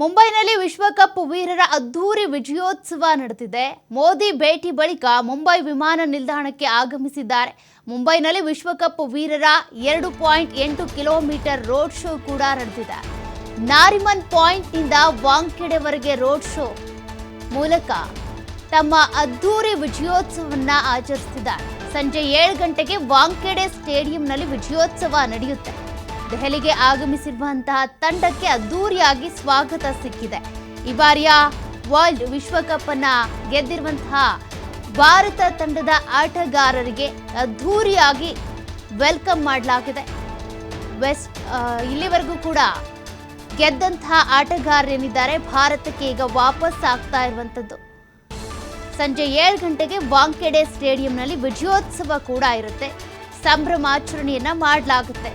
ಮುಂಬೈನಲ್ಲಿ ವಿಶ್ವಕಪ್ ವೀರರ ಅದ್ಧೂರಿ ವಿಜಯೋತ್ಸವ ನಡೆದಿದೆ. ಮೋದಿ ಭೇಟಿ ಬಳಿಕ ಮುಂಬೈ ವಿಮಾನ ನಿಲ್ದಾಣಕ್ಕೆ ಆಗಮಿಸಿದ್ದಾರೆ. ಮುಂಬೈನಲ್ಲಿ ವಿಶ್ವಕಪ್ ವೀರರ ಎರಡು ಪಾಯಿಂಟ್ ಎಂಟು ಕಿಲೋಮೀಟರ್ ರೋಡ್ ಶೋ ಕೂಡ ನಡೆದಿದೆ. ನಾರಿಮನ್ ಪಾಯಿಂಟ್ನಿಂದ ವಾಂಖೆಡೆವರೆಗೆ ರೋಡ್ ಶೋ ಮೂಲಕ ತಮ್ಮ ಅದ್ಧೂರಿ ವಿಜಯೋತ್ಸವವನ್ನು ಆಚರಿಸಿದ್ದಾರೆ ಸಂಜೆ ಏಳು ಗಂಟೆಗೆ ವಾಂಖೆಡೆ ಸ್ಟೇಡಿಯಂನಲ್ಲಿ ವಿಜಯೋತ್ಸವ ನಡೆಯುತ್ತೆ. ದೆಹಲಿಗೆ ಆಗಮಿಸಿರುವಂತಹ ತಂಡಕ್ಕೆ ಅದ್ದೂರಿಯಾಗಿ ಸ್ವಾಗತ ಸಿಕ್ಕಿದೆ. ಈ ಬಾರಿಯ ವರ್ಲ್ಡ್ ವಿಶ್ವಕಪ್ ಅನ್ನ ಗೆದ್ದಿರುವಂತಹ ಭಾರತ ತಂಡದ ಆಟಗಾರರಿಗೆ ಅದ್ಧೂರಿಯಾಗಿ ವೆಲ್ಕಮ್ ಮಾಡಲಾಗಿದೆ. ವೆಸ್ಟ್ ಇಲ್ಲಿವರೆಗೂ ಕೂಡ ಗೆದ್ದಂತಹ ಆಟಗಾರರೇನಿದ್ದಾರೆ, ಭಾರತಕ್ಕೆ ಈಗ ವಾಪಸ್ ಆಗ್ತಾ ಇರುವಂಥದ್ದು ಸಂಜೆ ಏಳು ಗಂಟೆಗೆ ವಾಂಕೆಡೆ ಸ್ಟೇಡಿಯಂನಲ್ಲಿ ವಿಜಯೋತ್ಸವ ಕೂಡ ಇರುತ್ತೆ. ಸಂಭ್ರಮಾಚರಣೆಯನ್ನ ಮಾಡಲಾಗುತ್ತೆ.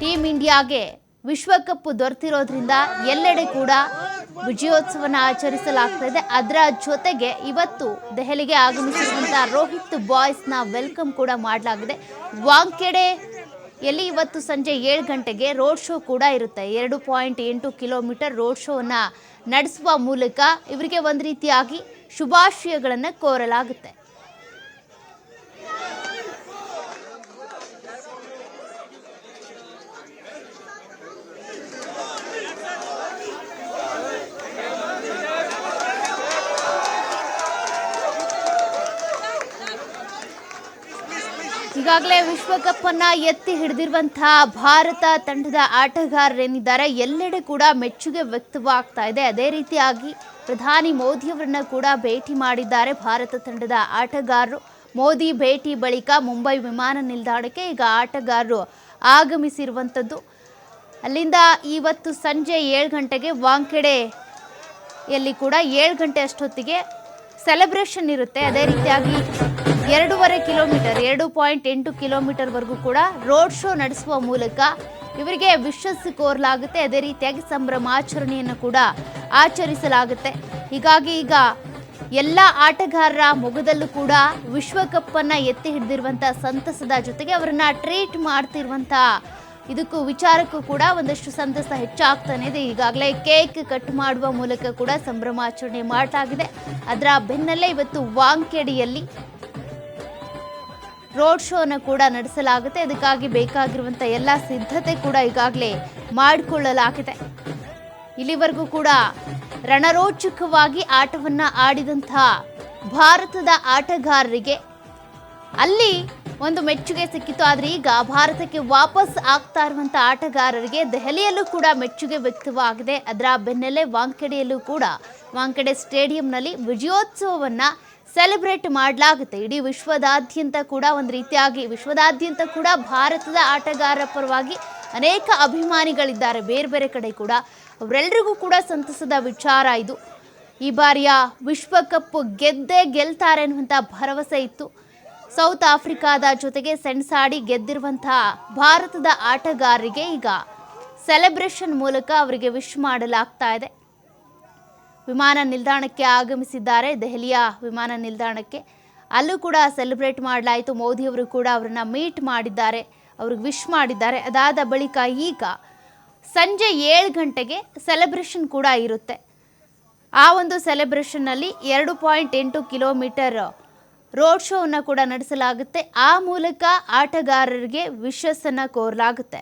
ಟೀಮ್ ಇಂಡಿಯಾಗೆ ವಿಶ್ವಕಪ್ ದೊರೆತಿರೋದ್ರಿಂದ ಎಲ್ಲೆಡೆ ಕೂಡ ವಿಜಯೋತ್ಸವನ ಆಚರಿಸಲಾಗ್ತಾ ಅದರ ಜೊತೆಗೆ ಇವತ್ತು ದೆಹಲಿಗೆ ಆಗಮಿಸಿರುವಂತಹ ರೋಹಿತ್ ಬಾಯ್ಸ್ನ ವೆಲ್ಕಮ್ ಕೂಡ ಮಾಡಲಾಗಿದೆ. ವಾಂಕೆಡೆ ಎಲ್ಲಿ ಇವತ್ತು ಸಂಜೆ ಏಳು ಗಂಟೆಗೆ ರೋಡ್ ಶೋ ಕೂಡ ಇರುತ್ತೆ. ಎರಡು ಪಾಯಿಂಟ್ ಎಂಟು ಕಿಲೋಮೀಟರ್ ರೋಡ್ ಶೋನ ನಡೆಸುವ ಮೂಲಕ ಇವರಿಗೆ ಒಂದು ರೀತಿಯಾಗಿ ಶುಭಾಶಯಗಳನ್ನು ಕೋರಲಾಗುತ್ತೆ. ಈಗಾಗಲೇ ವಿಶ್ವಕಪ್ ಅನ್ನ ಎತ್ತಿ ಹಿಡಿದಿರುವಂತಹ ಭಾರತ ತಂಡದ ಆಟಗಾರರೇನಿದ್ದಾರೆ. ಎಲ್ಲೆಡೆ ಕೂಡ ಮೆಚ್ಚುಗೆ ವ್ಯಕ್ತವಾಗ್ತಾ ಇದೆ. ಅದೇ ರೀತಿಯಾಗಿ ಪ್ರಧಾನಿ ಮೋದಿಯವರನ್ನ ಕೂಡ ಭೇಟಿ ಮಾಡಿದ್ದಾರೆ ಭಾರತ ತಂಡದ ಆಟಗಾರರು. ಮೋದಿ ಭೇಟಿ ಬಳಿಕ ಮುಂಬೈ ವಿಮಾನ ನಿಲ್ದಾಣಕ್ಕೆ ಈಗ ಆಟಗಾರರು ಆಗಮಿಸಿರುವಂಥದ್ದು ಅಲ್ಲಿಂದ ಇವತ್ತು ಸಂಜೆ ಏಳು ಗಂಟೆಗೆ ವಾಂಖೆಡೆ ಯಲ್ಲಿ ಕೂಡ ಏಳು ಗಂಟೆ ಅಷ್ಟೊತ್ತಿಗೆ ಸೆಲೆಬ್ರೇಷನ್ ಇರುತ್ತೆ. ಅದೇ ರೀತಿಯಾಗಿ ಎರಡೂವರೆ ಕಿಲೋಮೀಟರ್, ಎರಡು ಪಾಯಿಂಟ್ ಎಂಟು ಕಿಲೋಮೀಟರ್ವರೆಗೂ ಕೂಡ ರೋಡ್ ಶೋ ನಡೆಸುವ ಮೂಲಕ ಇವರಿಗೆ ವಿಶ್ವಸ್ ಕೋರಲಾಗುತ್ತೆ. ಅದೇ ರೀತಿಯಾಗಿ ಸಂಭ್ರಮಾಚರಣೆಯನ್ನು ಕೂಡ ಆಚರಿಸಲಾಗುತ್ತೆ. ಹೀಗಾಗಿ ಈಗ ಎಲ್ಲ ಆಟಗಾರರ ಮೊಗದಲ್ಲೂ ಕೂಡ ವಿಶ್ವಕಪ್ ಅನ್ನ ಎತ್ತಿ ಹಿಡಿದಿರುವಂಥ ಸಂತಸದ ಜೊತೆಗೆ ಅವರನ್ನ ಟ್ರೀಟ್ ಮಾಡ್ತಿರುವಂಥ ಇದಕ್ಕೂ ವಿಚಾರಕ್ಕೂ ಕೂಡ ಒಂದಷ್ಟು ಸಂತಸ ಹೆಚ್ಚಾಗ್ತಾನೆ ಇದೆ. ಈಗಾಗಲೇ ಕೇಕ್ ಕಟ್ ಮಾಡುವ ಮೂಲಕ ಕೂಡ ಸಂಭ್ರಮಾಚರಣೆ ಮಾಡಲಾಗಿದೆ. ಅದರ ಬೆನ್ನಲ್ಲೇ ಇವತ್ತು ವಾಂಖೆಡಿಯಲ್ಲಿ ರೋಡ್ ಶೋನ ಕೂಡ ನಡೆಸಲಾಗುತ್ತೆ. ಅದಕ್ಕಾಗಿ ಬೇಕಾಗಿರುವಂಥ ಎಲ್ಲ ಸಿದ್ಧತೆ ಕೂಡ ಈಗಾಗಲೇ ಮಾಡಿಕೊಳ್ಳಲಾಗಿದೆ. ಇಲ್ಲಿವರೆಗೂ ಕೂಡ ರಣರೋಚಕವಾಗಿ ಆಟವನ್ನ ಆಡಿದಂತಹ ಭಾರತದ ಆಟಗಾರರಿಗೆ ಅಲ್ಲಿ ಒಂದು ಮೆಚ್ಚುಗೆ ಸಿಕ್ಕಿತ್ತು. ಆದರೆ ಈಗ ಭಾರತಕ್ಕೆ ವಾಪಸ್ ಆಗ್ತಾ ಇರುವಂಥ ಆಟಗಾರರಿಗೆ ದೆಹಲಿಯಲ್ಲೂ ಕೂಡ ಮೆಚ್ಚುಗೆ ವ್ಯಕ್ತವಾಗಿದೆ. ಅದರ ಬೆನ್ನಲ್ಲೇ ವಾಂಕಡೆಯಲ್ಲೂ ಕೂಡ, ವಾಂಕಡೆ ಸ್ಟೇಡಿಯಂನಲ್ಲಿ ವಿಜಯೋತ್ಸವವನ್ನ ಸೆಲೆಬ್ರೇಟ್ ಮಾಡಲಾಗುತ್ತೆ. ಇಡೀ ವಿಶ್ವದಾದ್ಯಂತ ಕೂಡ ಒಂದು ರೀತಿಯಾಗಿ, ವಿಶ್ವದಾದ್ಯಂತ ಕೂಡ ಭಾರತದ ಆಟಗಾರರ ಪರವಾಗಿ ಅನೇಕ ಅಭಿಮಾನಿಗಳಿದ್ದಾರೆ. ಬೇರೆ ಬೇರೆ ಕಡೆ ಕೂಡ ಅವರೆಲ್ಲರಿಗೂ ಕೂಡ ಸಂತಸದ ವಿಚಾರ ಇದು. ಈ ಬಾರಿಯ ವಿಶ್ವಕಪ್ ಗೆದ್ದೇ ಗೆಲ್ತಾರೆ ಅನ್ನುವಂಥ ಭರವಸೆ ಇತ್ತು. ಸೌತ್ ಆಫ್ರಿಕಾದ ಜೊತೆಗೆ ಸೆಣಸಾಡಿ ಗೆದ್ದಿರುವಂತಹ ಭಾರತದ ಆಟಗಾರರಿಗೆ ಈಗ ಸೆಲೆಬ್ರೇಷನ್ ಮೂಲಕ ಅವರಿಗೆ ವಿಶ್ ಮಾಡಲಾಗ್ತಾ ಇದೆ. ವಿಮಾನ ನಿಲ್ದಾಣಕ್ಕೆ ಆಗಮಿಸಿದ್ದಾರೆ. ದೆಹಲಿಯ ವಿಮಾನ ನಿಲ್ದಾಣಕ್ಕೆ ಅಲ್ಲೂ ಕೂಡ ಸೆಲೆಬ್ರೇಟ್ ಮಾಡಲಾಯಿತು. ಮೋದಿಯವರು ಕೂಡ ಅವರನ್ನು ಮೀಟ್ ಮಾಡಿದ್ದಾರೆ. ಅವ್ರಿಗೆ ವಿಶ್ ಮಾಡಿದ್ದಾರೆ. ಅದಾದ ಬಳಿಕ ಈಗ ಸಂಜೆ ಏಳು ಗಂಟೆಗೆ ಸೆಲೆಬ್ರೇಷನ್ ಕೂಡ ಇರುತ್ತೆ. ಆ ಒಂದು ಸೆಲೆಬ್ರೇಷನ್ನಲ್ಲಿ ಎರಡು ಪಾಯಿಂಟ್ ಎಂಟು ಕಿಲೋಮೀಟರ್ ರೋಡ್ ಶೋವನ್ನು ಕೂಡ ನಡೆಸಲಾಗುತ್ತೆ. ಆ ಮೂಲಕ ಆಟಗಾರರಿಗೆ ವಿಶಸ್ಸನ್ನು ಕೋರಲಾಗುತ್ತೆ.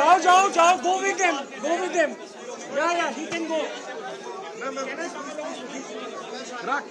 Jao, Jao, Jao, go with them. Go with them. Yeah, yeah, he can go. Rak.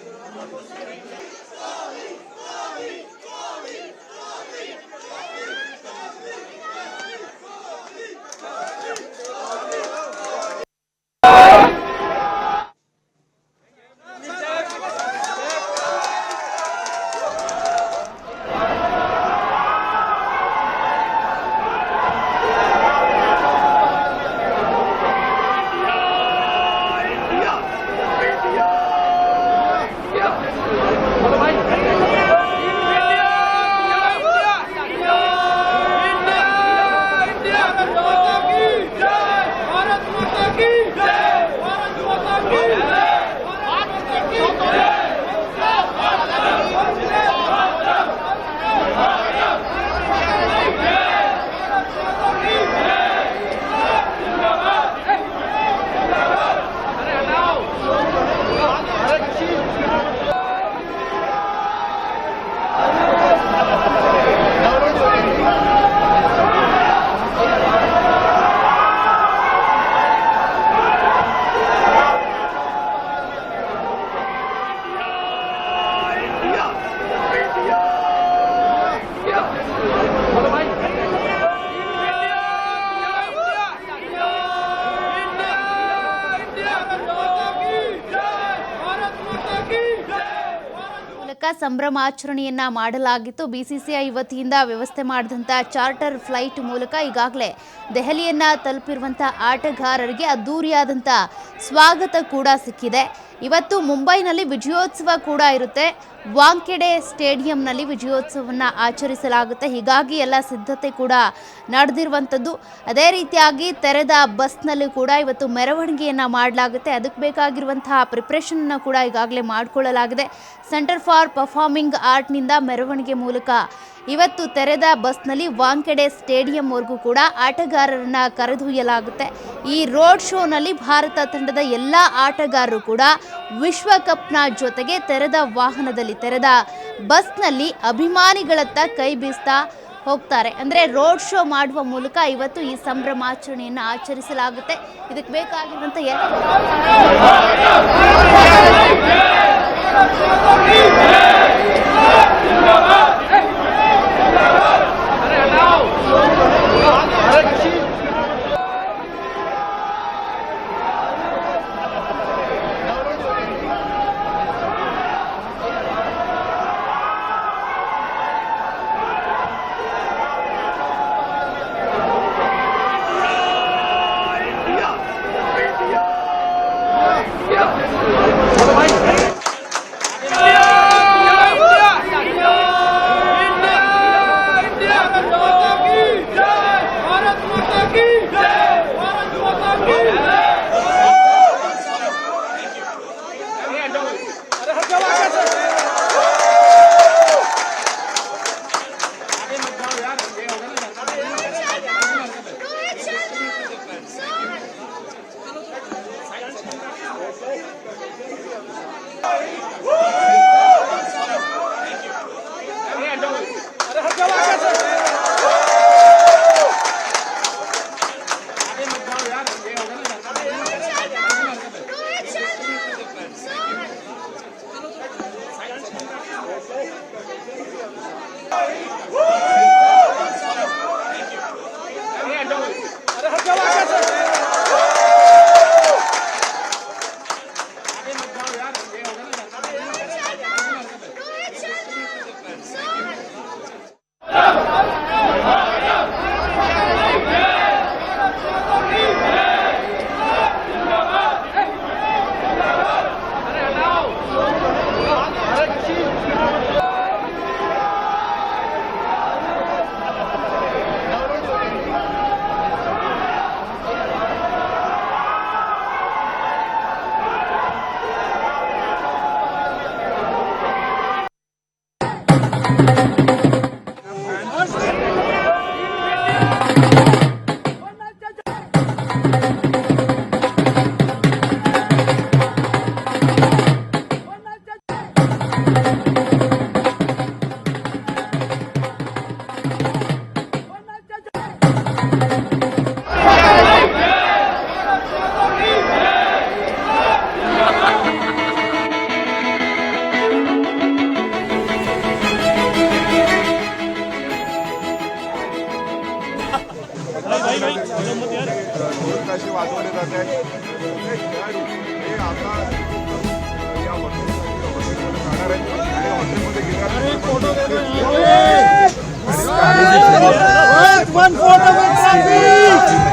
ಸಂಭ್ರಮಾಚರಣೆಯನ್ನ ಮಾಡಲಾಗಿತ್ತು. ಬಿಸಿಸಿಐ ವತಿಯಿಂದ ವ್ಯವಸ್ಥೆ ಮಾಡಿದಂಥ ಚಾರ್ಟರ್ ಫ್ಲೈಟ್ ಮೂಲಕ ಈಗಾಗಲೇ ದೆಹಲಿಯನ್ನ ತಲುಪಿರುವಂಥ ಆಟಗಾರರಿಗೆ ಅದ್ದೂರಿಯಾದಂಥ ಸ್ವಾಗತ ಕೂಡ ಸಿಕ್ಕಿದೆ. ಇವತ್ತು ಮುಂಬೈನಲ್ಲಿ ವಿಜಯೋತ್ಸವ ಕೂಡ ಇರುತ್ತೆ. ವಾಂಕೆಡೆ ಸ್ಟೇಡಿಯಂನಲ್ಲಿ ವಿಜಯೋತ್ಸವವನ್ನು ಆಚರಿಸಲಾಗುತ್ತೆ. ಹೀಗಾಗಿ ಎಲ್ಲ ಸಿದ್ಧತೆ ಕೂಡ ನಡೆದಿರುವಂಥದ್ದು. ಅದೇ ರೀತಿಯಾಗಿ ತೆರೆದ ಬಸ್ನಲ್ಲಿ ಕೂಡ ಇವತ್ತು ಮೆರವಣಿಗೆಯನ್ನು ಮಾಡಲಾಗುತ್ತೆ. ಅದಕ್ಕೆ ಬೇಕಾಗಿರುವಂತಹ ಪ್ರಿಪ್ರೇಷನ್ನ ಕೂಡ ಈಗಾಗಲೇ ಮಾಡಿಕೊಳ್ಳಲಾಗಿದೆ. ಸೆಂಟರ್ ಫಾರ್ ಪರ್ಫಾರ್ಮಿಂಗ್ ಆರ್ಟ್ನಿಂದ ಮೆರವಣಿಗೆ ಮೂಲಕ ಇವತ್ತು ತೆರೆದ ಬಸ್ನಲ್ಲಿ ವಾಂಕೆಡೆ ಸ್ಟೇಡಿಯಂವರೆಗೂ ಕೂಡ ಆಟಗಾರರನ್ನ ಕರೆದೊಯ್ಯಲಾಗುತ್ತೆ. ಈ ರೋಡ್ ಶೋನಲ್ಲಿ ಭಾರತ ತಂಡದ ಎಲ್ಲ ಆಟಗಾರರು ಕೂಡ ವಿಶ್ವಕಪ್ನ ಜೊತೆಗೆ ತೆರೆದ ವಾಹನದಲ್ಲಿ ತೆರೆದ ಬಸ್ನಲ್ಲಿ ಅಭಿಮಾನಿಗಳತ್ತ ಕೈ ಬೀಸ್ತಾ ಹೋಗ್ತಾರೆ ಅಂದರೆ ರೋಡ್ ಶೋ ಮಾಡುವ ಮೂಲಕ ಇವತ್ತು ಈ ಸಂಭ್ರಮಾಚರಣೆಯನ್ನು ಆಚರಿಸಲಾಗುತ್ತೆ ಇದಕ್ಕೆ ಬೇಕಾಗಿರುವಂಥ ಎಲ್ಲ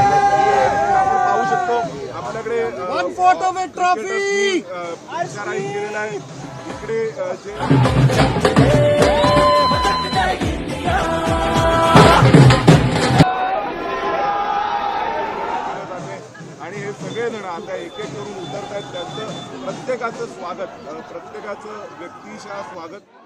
पाहू शकतो आपल्याकडे अ, One photo with केलेला आहे इकडे आणि हे सगळे जण आता एक एक करून उतरत आहेत त्यांचं प्रत्येकाचं स्वागत प्रत्येकाचं व्यक्तिशः स्वागत.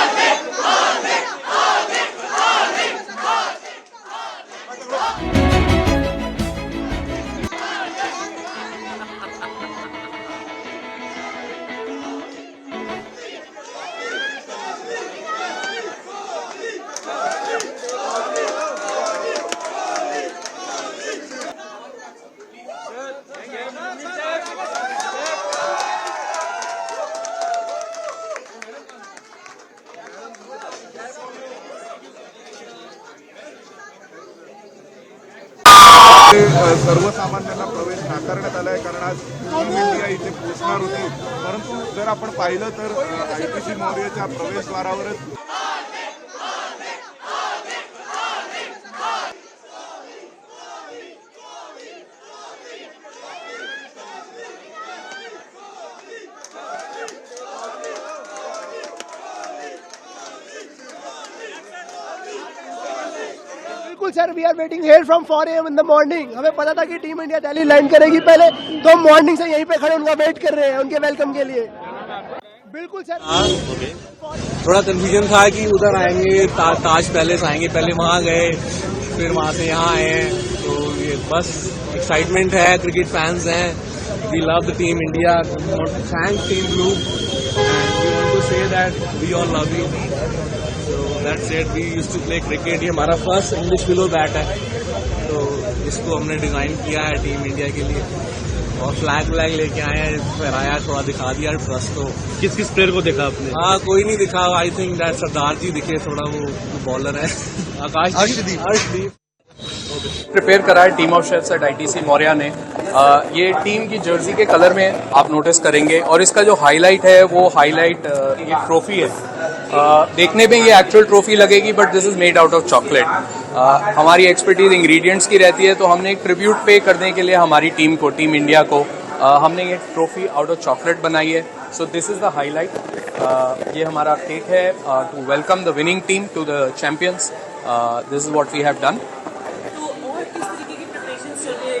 सर्वसामान्यांना प्रवेश नाकारण्यात आलाय कारण आज टीम इंडिया इथे पोहोचणार होती. परंतु जर आपण पाहिलं तर आय पी सी मौर्यच्या प्रवेशद्वारावरच बिल्कुल sir we are waiting here from 4 M in the morning हमें पता था कि टीम इंडिया दिल्ली लैंड करेगी पहले तो हम मॉर्निंग से यहीं पे खड़े उनका वेट कर रहे हैं उनके वेलकम के लिए। बिल्कुल सर थोड़ा कंफ्यूजन था कि उधर आएँगे ता, ताज पैलेस आएँगे पहले वहाँ गए फिर वहाँ से यहाँ आए तो ये बस एक्साइटमेंट है क्रिकेट फैंस हैं। We love the team India thank team blue to say that we all love you so that's it we used to play cricket ये हमारा फ़र्स्ट इंग्लिश बिलो बैट है। तो इसको हमने डिज़ाइन किया है टीम इंडिया के लिए। और फ्लैग व्लैग लेके आए हैं। फहराया थोड़ा दिखा दिया ट्रस्ट को। किस किस प्लेयर को देखा आपने? हाँ कोई नहीं दिखा। आई थिंक दैट सरदार जी दिखे थोड़ा वो बॉलर है। आकाश अर्शदीप अर्शदीप प्रिपेयर करा है team of chefs at ITC Maurya ने। अ, ये टीम की जर्सी के कलर में आप नोटिस करेंगे और इसका जो हाईलाइट है वो हाईलाइट ये ट्रॉफी है। अ, देखने में ये एक्चुअल ट्रॉफी लगेगी but this is made out of chocolate हमारी एक्सपर्टीज इंग्रेडिएंट्स की रहती है तो हमने एक ट्रिब्यूट पे करने के लिए हमारी टीम को टीम इंडिया को अ, हमने ये ट्रॉफी आउट ऑफ़ चॉकलेट बनाई है। So this is the highlight ये हमारा केक है to welcome the winning team to the champions this is what we have done तो और किस तरीके की प्रिपरेशन चल रही है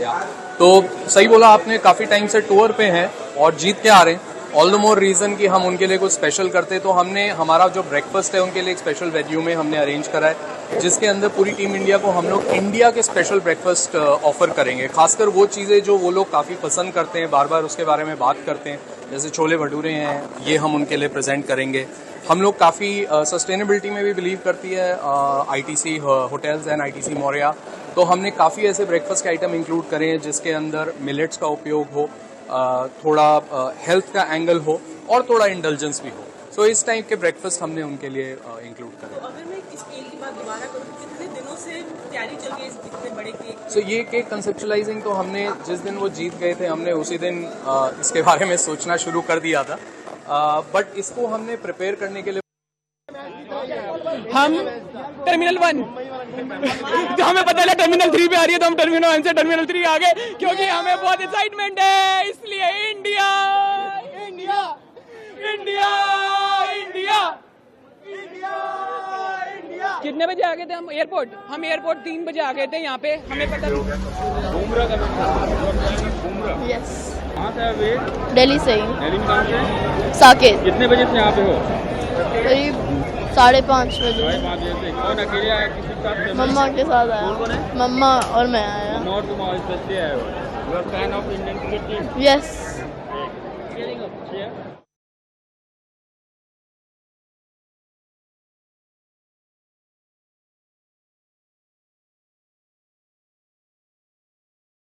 या। तो सही बोला आपने, काफ़ी टाइम से टूर पे हैं और जीत के आ रहे हैं। ऑल द मोर रीजन कि हम उनके लिए कुछ स्पेशल करते तो हमने, हमारा जो ब्रेकफास्ट है, उनके लिए एक स्पेशल वेन्यू में हमने अरेंज करा है। जिसके अंदर पूरी टीम इंडिया को हम लोग इंडिया के स्पेशल ब्रेकफास्ट ऑफ़र करेंगे। खासकर वो चीज़ें जो वो लोग काफ़ी पसंद करते हैं बार बार उसके बारे में बात करते हैं। जैसे छोले भटूरे हैं ये हम उनके लिए प्रेजेंट करेंगे। हम लोग काफ़ी सस्टेनेबिलिटी में भी बिलीव करती है ITC hotels and ITC Maurya. तो हमने काफ़ी ऐसे ब्रेकफास्ट के आइटम इंक्लूड करे हैं जिसके अंदर मिलेट्स का उपयोग हो अ, थोड़ा हेल्थ का एंगल हो और थोड़ा इंटेलिजेंस भी हो। सो इस टाइप के ब्रेकफास्ट हमने उनके लिए इंक्लूड करे तो अगर मैं इस खेल की बात दोबारा करूँ तो कितने दिनों से तैयारी चल रही है इस इतने सो ये केक कंसेप्चुलाइजिंग तो हमने जिस दिन वो जीत गए थे, हमने उसी दिन इसके बारे में सोचना शुरू कर दिया था। बट इसको हमने प्रिपेयर करने के लिए हम टर्मिनल वन तो हमें पता चला टर्मिनल थ्री पे आ रही है तो हम टर्मिनल वन से टर्मिनल थ्री आ गए क्योंकि हमें बहुत एक्साइटमेंट है। इसलिए इंडिया इंडिया इंडिया इंडिया कितने बजे आ गए थे हम एयरपोर्ट हम एयरपोर्ट तीन बजे आ गए थे यहाँ पे। हमें पता यस कहाँ से आए दिल्ली से ही। दिल्ली में से? साकेत। कितने बजे से यहाँ पे हो? करीब साढ़े पाँच बजे। साढ़े पाँच बजे से। कौन अकेले आया? किसी के साथ? मम्मा के साथ आया। मम्मा और मैं आया। तुम और तुम